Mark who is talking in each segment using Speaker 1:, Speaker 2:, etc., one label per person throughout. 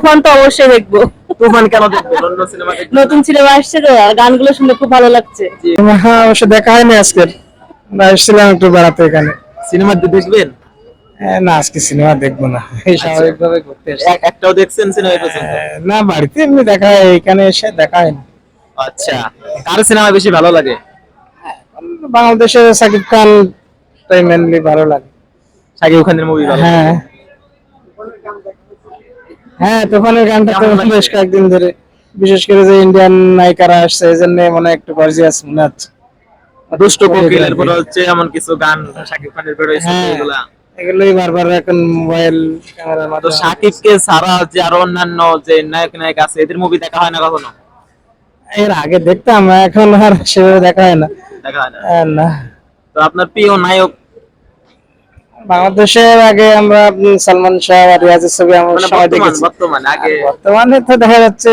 Speaker 1: তুফান তো অবশ্যই দেখব।
Speaker 2: তুফান কেন সিনেমা
Speaker 1: নতুন সিনেমা আসছে তো আর গানগুলো শুনে খুব ভালো লাগছে।
Speaker 3: হ্যাঁ অবশ্য দেখা হয়নি আজকে। আমরা এসেছিলাম একটু বেড়াতে এখানে।
Speaker 2: সিনেমা দেখবেন?
Speaker 3: না আজকে সিনেমা দেখব না। এই স্বাভাবিকভাবে ঘুরতে
Speaker 2: একটাও দেখছেন সিনেমা
Speaker 3: এ, না বাড়িতে এমনি দেখা হয় এখানে এসে দেখা হয়নি।
Speaker 2: আচ্ছা। কার সিনেমা বেশি ভালো লাগে?
Speaker 3: বাংলাদেশের সাকিব খান তাই মেনলি ভালো লাগে।
Speaker 2: শাকিব খানের মুভি ভালো
Speaker 3: হ্যাঁ। হ্যাঁ তুফানের গানটা তো বেশ কয়েকদিন ধরে। বিশেষ করে যে ইন্ডিয়ান নায়িকারা আসছে এই জন্য মনে হয় একটু গর্জিয়াস মনে হচ্ছে।
Speaker 2: দুষ্ট কোকিলের পরে হচ্ছে এমন কিছু গান শাকিব খানের বের হয়েছে
Speaker 3: হ্যাঁ।
Speaker 2: এগুলা।
Speaker 3: এগুলোই বারবার এখন মোবাইল ক্যামেরার
Speaker 2: তো
Speaker 3: মাধ্যমে।
Speaker 2: শাকিবকে ছাড়া যে আরও অন্যান্য যে নায়ক নায়ক আছে এদের মুভি দেখা হয় না কখনো?
Speaker 3: এর আগে দেখতাম এখন আর সেভাবে দেখা হয় না।
Speaker 2: দেখা হয় না। তো আপনার প্রিয় নায়ক
Speaker 3: বাংলাদেশের আগে আমরা সালমান শাহ আর রিয়াজের ছবি আমরা
Speaker 2: মানে বর্তমান
Speaker 3: দেখেছি।
Speaker 2: বর্তমান আগে
Speaker 3: আর বর্তমানে তো দেখা যাচ্ছে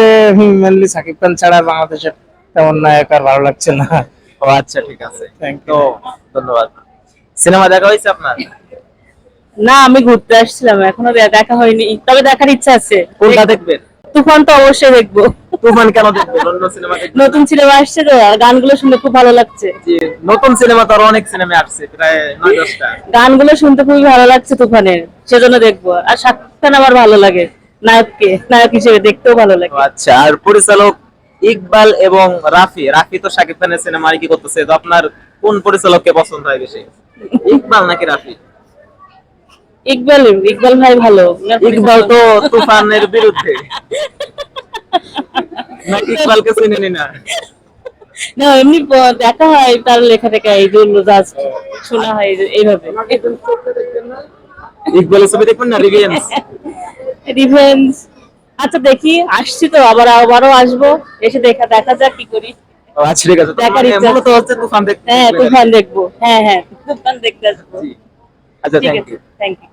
Speaker 3: মেনলি সাকিব খান ছাড়া বাংলাদেশের তেমন নায়ক আর ভালো লাগছে না।
Speaker 2: ও আচ্ছা ঠিক আছে।
Speaker 3: Thank
Speaker 2: তো ধন্যবাদ। সিনেমা দেখা হয়েছে আপনার?
Speaker 1: না আমি ঘুরতে আসছিলাম এখনও দেখা হয়নি। তবে দেখার ইচ্ছা আছে।
Speaker 2: কোনটা দেখবেন?
Speaker 1: তুফান তো অবশ্যই দেখব।
Speaker 2: তুফান কেন দেখবেন
Speaker 1: নতুন সিনেমা আসছে তো আর গানগুলো শুনে খুব ভালো লাগছে।
Speaker 2: নতুন সিনেমা তো আরও অনেক সিনেমা আসছে প্রায় নয় দশটা।
Speaker 1: গানগুলো শুনতে খুবই ভালো লাগছে তুফানের সেজন্য দেখব। আর শাকিব খান আমার ভালো লাগে নায়ককে নায়ক হিসেবে দেখতেও ভালো লাগে।
Speaker 2: আচ্ছা আর পরিচালক ইকবাল এবং রাফি রাফি তো শাকিব খানের সিনেমা কি করতেছে তো আপনার কোন পরিচালককে পছন্দ হয় বেশি? ইকবাল নাকি রাফি?
Speaker 1: ইকবাল ইকবাল ভাই ভালো।
Speaker 2: ইকবাল তো তুফানের বিরুদ্ধে। না ইকবালকে চিনেনি না।
Speaker 1: না এমনি দেখা হয় তার লেখা টেখা এইগুলো জাস্ট শোনা হয় এইভাবে।
Speaker 2: ইকবালের ছবি দেখবেন না
Speaker 1: রিভেঞ্জ আচ্ছা দেখি আসছি তো আবার আবারও আসব। এসে দেখা দেখা যাক কি করি।
Speaker 2: আচ্ছা ঠিক আছে
Speaker 1: দেখার ইচ্ছা
Speaker 2: মূলত হচ্ছে তুফান দেখতে
Speaker 1: হ্যাঁ তুফান দেখব। হ্যাঁ হ্যাঁ তুফান দেখতে আসব।
Speaker 2: আচ্ছা থ্যাংক ইউ
Speaker 1: থ্যাংক ইউ